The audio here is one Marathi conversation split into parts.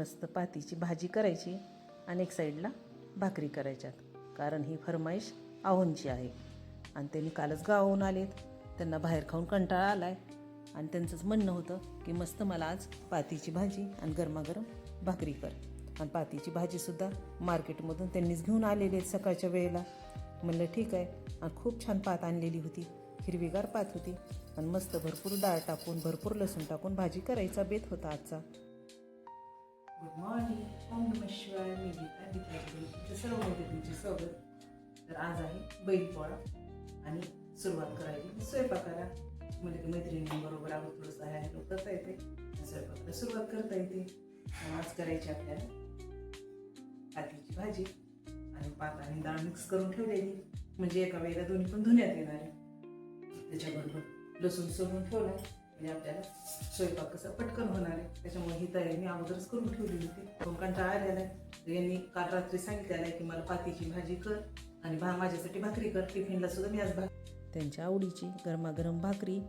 मस्त पातीची भाजी करायची आणि एक साईडला भाकरी करायच्यात. कारण ही फरमाईश आहोंची आहे. आणि त्यांनी कालच गावाहून आलेत. त्यांना बाहेर खाऊन कंटाळा आला आहे आणि त्यांचंच म्हणणं होतं की मस्त मला आज पातीची भाजी आणि गरमागरम भाकरी कर. आणि पातीची भाजीसुद्धा मार्केटमधून त्यांनीच घेऊन आलेली आहेत सकाळच्या वेळेला. म्हणलं ठीक आहे. आणि खूप छान पात आणलेली होती. हिरवीगार पात होती. आणि मस्त भरपूर डाळ टाकून भरपूर लसूण टाकून भाजी करायचा बेत होता आजचा. गुड मॉर्निंग ओम नम शिवाय मी गीता गीता सर्वमध्ये तुमचे स्वागत तर आज आहे बैलपोळा आणि सुरुवात करायची. स्वयंपाकाला म्हणजे मैत्रिणींबरोबर आपण थोडंसं आहे हॅलो करता येते. स्वयंपाकाला सुरुवात करता येते. आज करायची आपल्याला पातीची भाजी आणि पात आणि डाळ मिक्स करून ठेवलेली. म्हणजे एका वेळेला दोन्ही पण धुण्यात येणार आहे. त्याच्याबरोबर लसूण सोडून ठेवला आणि आपल्याला स्वयंपाक कसं पटकन होणार आहे? त्याच्यामुळे ही तयारी मी अगोदरच करून ठेवलेली होती. पण कंटाळा आलेला आहे यांनी काल रात्री सांगितलेलं आहे की मला पातीची भाजी कर आणि भा माझ्यासाठी भाकरी कर. टिफिनला सुद्धा मी आज भाक त्यांच्या आवडीची गरमागरम भाकरी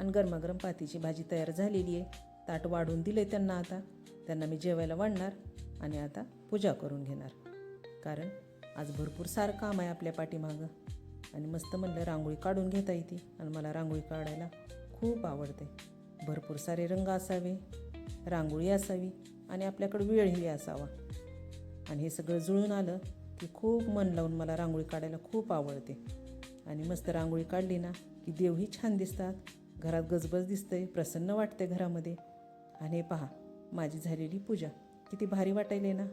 आणि गरमागरम पातीची भाजी तयार झालेली आहे. ताट वाढून दिले त्यांना आता. त्यांना मी जेवायला वाढणार आणि आता पूजा करून घेणार. कारण आज भरपूर सारं काम आहे आपल्या पाठीमागं. आणि मस्त म्हणलं रांगोळी काढून घेता येते. आणि मला रांगोळी काढायला खूप आवडते. भरपूर सारे रंग असावे रांगोळी असावी आणि आपल्याकडे वेळही असावा. आणि हे सगळं जुळून आलं की खूप मन लावून मला रांगोळी काढायला खूप आवडते. आणि मस्त रांगोळी काढली ना की देवही छान दिसतात घरात गजबज दिसतंय प्रसन्न वाटते घरामध्ये. आणि पहा माझी झालेली पूजा किती भारी वाटायली ना.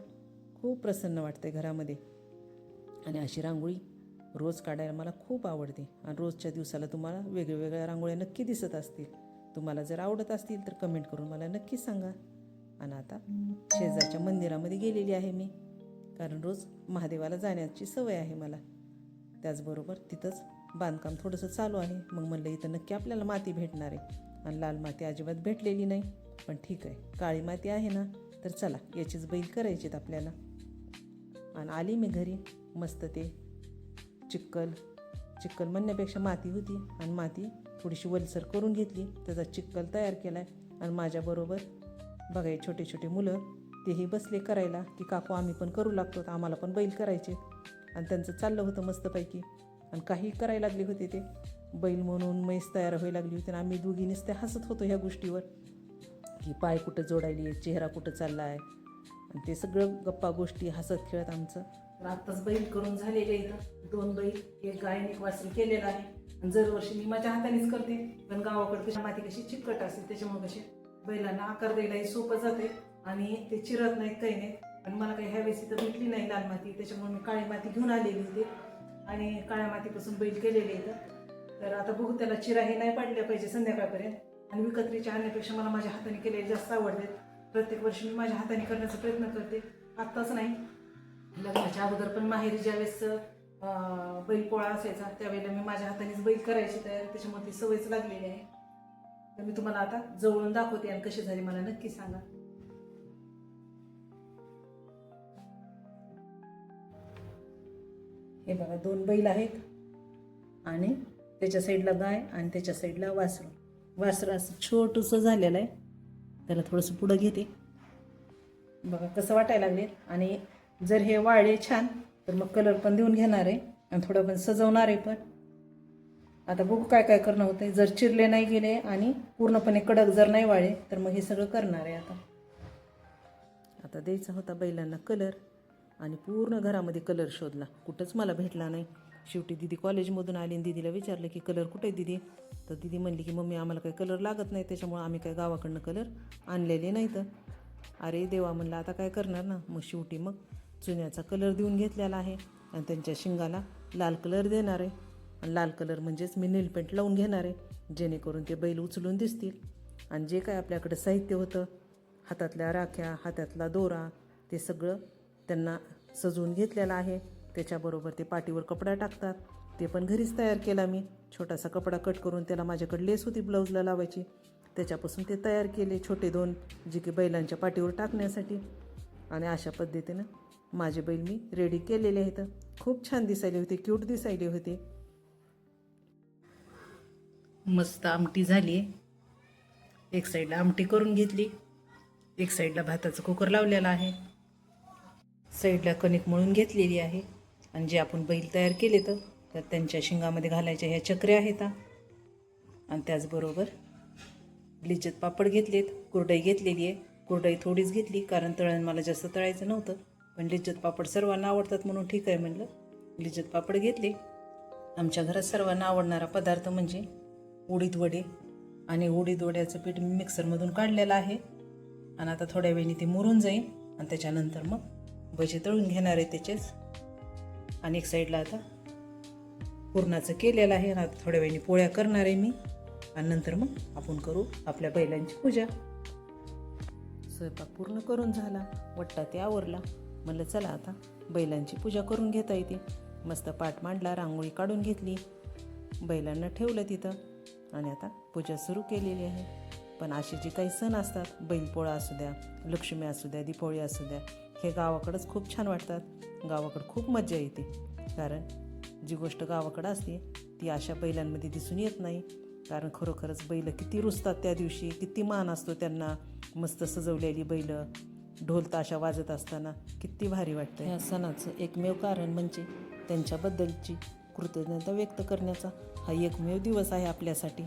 खूप प्रसन्न वाटते घरामध्ये. आणि अशी रांगोळी रोज काढायला मला खूप आवडते. आणि रोजच्या दिवसाला तुम्हाला वेगवेगळ्या रांगोळ्या नक्की दिसत असतील. तुम्हाला जर आवडत असतील तर कमेंट करून मला नक्की सांगा. आणि आता शेजारच्या मंदिरामध्ये गेलेली आहे मी. कारण रोज महादेवाला जाण्याची सवय आहे मला. त्याचबरोबर तिथंच बांधकाम थोडंसं चालू आहे. मग म्हणलं इथं नक्की आपल्याला माती भेटणार आहे. आणि लाल माती अजिबात भेटलेली नाही. पण ठीक आहे काळी माती आहे ना तर चला याचीच बैल करायचीत आपल्याला. आणि आली मी घरी मस्त ते चिक्कल चिक्कल म्हणण्यापेक्षा माती होती आणि माती थोडीशी वलसर करून घेतली. त्याचा चिक्कल तयार केला आहे आणि माझ्याबरोबर बघा हे छोटे छोटे मुलं तेही बसले करायला की काकू आम्ही पण करू लागतो आम्हाला पण बैल करायचे. आणि त्यांचं चाललं होतं मस्तपैकी आणि काही करायला लागले होते ते. बैल म्हणून म्हैस तयार व्हायला लागली होती आणि आम्ही दोघींनीच ते हसत होतो ह्या गोष्टीवर. की पाय कुठं जोडायली चेहरा कुठं चालला आहे आणि ते सगळं गप्पा गोष्टी हसत खेळत आमचं. तर आत्ताच बैल करून झालेले इथं. दोन बैल एक गाय आणि एक वासरू केलेलं आहे. आणि दरवर्षी मी माझ्या हातानेच करते. पण गावाकडे कशी माती कशी चिकट असते त्याच्यामुळे कशी बैलांना आकार द्यायलाही सोपं जाते आणि ते चिरत नाहीत काही नाही आणि मला काही ह्यावेळेस इथं भेटली नाही लाल माती. त्याच्यामुळे मी काळी माती घेऊन आलेली होती आणि काळ्या मातीपासून बैल केलेले इथं. तर आता बघू त्याला चिराही नाही पाडल्या पाहिजे संध्याकाळपर्यंत. आणि विकत्रीच्या आणण्यापेक्षा मला माझ्या हाताने केलेले जास्त आवडते प्रत्येक वर्षी मी माझ्या हाताने करण्याचा प्रयत्न करते. आत्ताच नाही. लग्नाच्या अगोदर पण माहेरी ज्यावेळेस बैलपोळा असायचा त्यावेळेला मी माझ्या हातानेच बैल करायची तयार त्याच्यामुळे ती सवयच लागलेली आहे. तर मी तुम्हाला आता जवळून दाखवते आणि कशी झाली मला नक्की सांगा. हे बघा दोन बैल आहेत आणि त्याच्या साईडला गाय आणि त्याच्या साईडला वासरू. वासरू असं छोटंसं झालेलं आहे. त्याला थोडंसं पुढं घेते. बघा कसं वाटायला लागले आणि जर हे वाळले छान तर मग कलर पण देऊन घेणार आहे आणि थोडं पण सजवणार आहे पण. आता बघू काय काय करणं होतं जर चिरले नाही गेले आणि पूर्णपणे कडक जर नाही वाळे तर मग हे सगळं करणार आहे आता. आता द्यायचा होता बैलांना कलर आणि पूर्ण घरामध्ये कलर शोधला. कुठंच मला भेटला नाही. शेवटी दिदी कॉलेजमधून आली आणि दिदीला विचारलं की कलर कुठे आहे दिदी? तर दिदी म्हणली की मम्मी आम्हाला काही कलर लागत नाही त्याच्यामुळं आम्ही काय गावाकडनं कलर आणलेले नाही तर. अरे देवा म्हणलं आता काय करणार ना? मग शेवटी मग चुन्याचा कलर देऊन घेतलेला आहे आणि त्यांच्या शिंगाला लाल कलर देणार आहे. आणि लाल कलर म्हणजेच मी नीलपेंट लावून घेणार आहे जेणेकरून ते बैल उचलून दिसतील. आणि जे काय आपल्याकडे साहित्य होतं हातातल्या राख्या हातातला दोरा ते सगळं त्यांना सजवून घेतलेलं आहे. त्याच्याबरोबर ते पाठीवर कपडा टाकतात. ते पण घरीच तयार केला मी. छोटासा कपडा कट करून त्याला माझ्याकडे लेस होती ब्लाऊजला लावायची. त्याच्यापासून ते तयार केले छोटे दोन जे की बैलांच्या पाठीवर टाकण्यासाठी. आणि अशा पद्धतीनं माझे बैल मी रेडी केलेले आहेत. खूप छान दिसायले होते क्यूट दिसायले होते. मस्त आमटी झाली. एक साईडला आमटी करून घेतली एक साईडला भाताचं कुकर लावलेला आहे. साईडला कणिक मळून घेतलेली आहे. आणि जे आपण बैल तयार केले तर त्यांच्या शिंगामध्ये घालायच्या ह्या चक्र्या आहेत. आणि त्याचबरोबर लिज्जत पापड घेतलेत कुरडई घेतलेली आहे. कुरडई थोडीच घेतली कारण तळण मला जास्त तळायचं नव्हतं. पण लिज्जत पापड सर्वांना आवडतात म्हणून ठीक आहे म्हणलं. लिज्जत पापड घेतले. आमच्या घरात सर्वांना आवडणारा पदार्थ म्हणजे उडीद वडे. आणि उडीद वड्याचं पीठ मी मिक्सरमधून काढलेलं आहे. आणि आता थोड्या वेळाने ते मुरून जाईल. आणि त्याच्यानंतर मग भजे तळून घेणार आहे त्याचेच. आणि एक साईडला आता पुरणाचं केलेलं आहे. आणि आता थोड्या वेळाने पोळ्या करणार आहे मी. आणि नंतर मग आपण करू आपल्या बैलांची पूजा. स्वयंपाक पूर्ण करून झाला. वट्टा ते आवरला. म्हणलं चला आता बैलांची पूजा करून घेता येते. मस्त पाठ मांडला रांगोळी काढून घेतली. बैलांना ठेवलं तिथं आणि आता पूजा सुरू केलेली आहे. पण असे जे काही सण असतात बैलपोळा असू द्या लक्ष्मी असू द्या दीपोळी असू द्या हे गावाकडंच खूप छान वाटतात. गावाकडं खूप मजा येते. कारण जी गोष्ट गावाकडं असते ती अशा बैलांमध्ये दिसून येत नाही. कारण खरोखरच बैल किती रुजतात त्या दिवशी किती मान असतो त्यांना. मस्त सजवलेली बैलं ढोल ताशा वाजत असताना किती भारी वाटतं या सणाचं एकमेव कारण म्हणजे त्यांच्याबद्दलची कृतज्ञता व्यक्त करण्याचा हा एकमेव दिवस आहे आपल्यासाठी.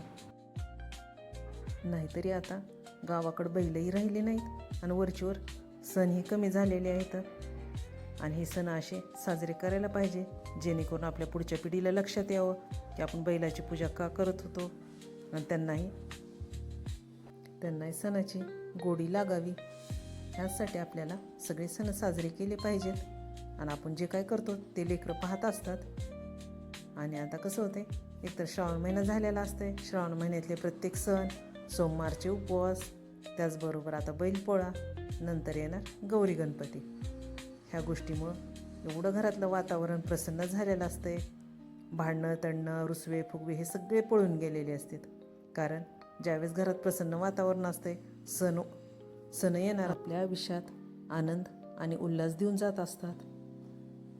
नाहीतरी आता गावाकडं बैलही राहिले नाहीत आणि वरचीवर सणही कमी झालेले आहेत. आणि हे सण असे साजरे करायला पाहिजे जेणेकरून आपल्या पुढच्या पिढीला लक्षात यावं की आपण बैलाची पूजा का करत होतो. आणि त्यांनाही त्यांनाही सणाची गोडी लागावी. ह्यासाठी आपल्याला सगळे सण साजरे केले पाहिजेत. आणि आपण जे काय करतो ते लेकरं पाहत असतात. आणि आता कसं होते एकतर श्रावण महिना झालेला असते श्रावण महिन्यातले प्रत्येक सण सोमवारचे उपवास त्याचबरोबर आता बैलपोळा नंतर येणार गौरी गणपती. ह्या गोष्टीमुळं एवढं घरातलं वातावरण प्रसन्न झालेलं असतंय. भांडणं तणणं रुसवे फुगवे हे सगळे पळून गेलेले असतात. कारण ज्यावेळेस घरात प्रसन्न वातावरण असते सण सण येणार आपल्या आयुष्यात. आनंद आणि उल्हास देऊन जात असतात.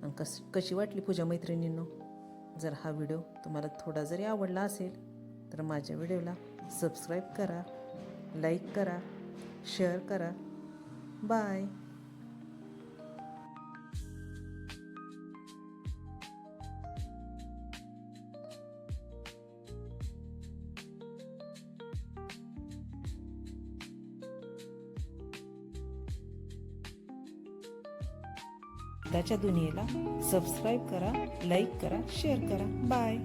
आणि कस कशी वाटली पूजा मैत्रिणींनो? जर हा व्हिडिओ तुम्हाला थोडा जरी आवडला असेल तर माझ्या व्हिडिओला सबस्क्राईब करा लाईक करा शेअर करा. बाय. त्याच्या दुनियेला सबस्क्राईब करा लाईक करा शेअर करा. बाय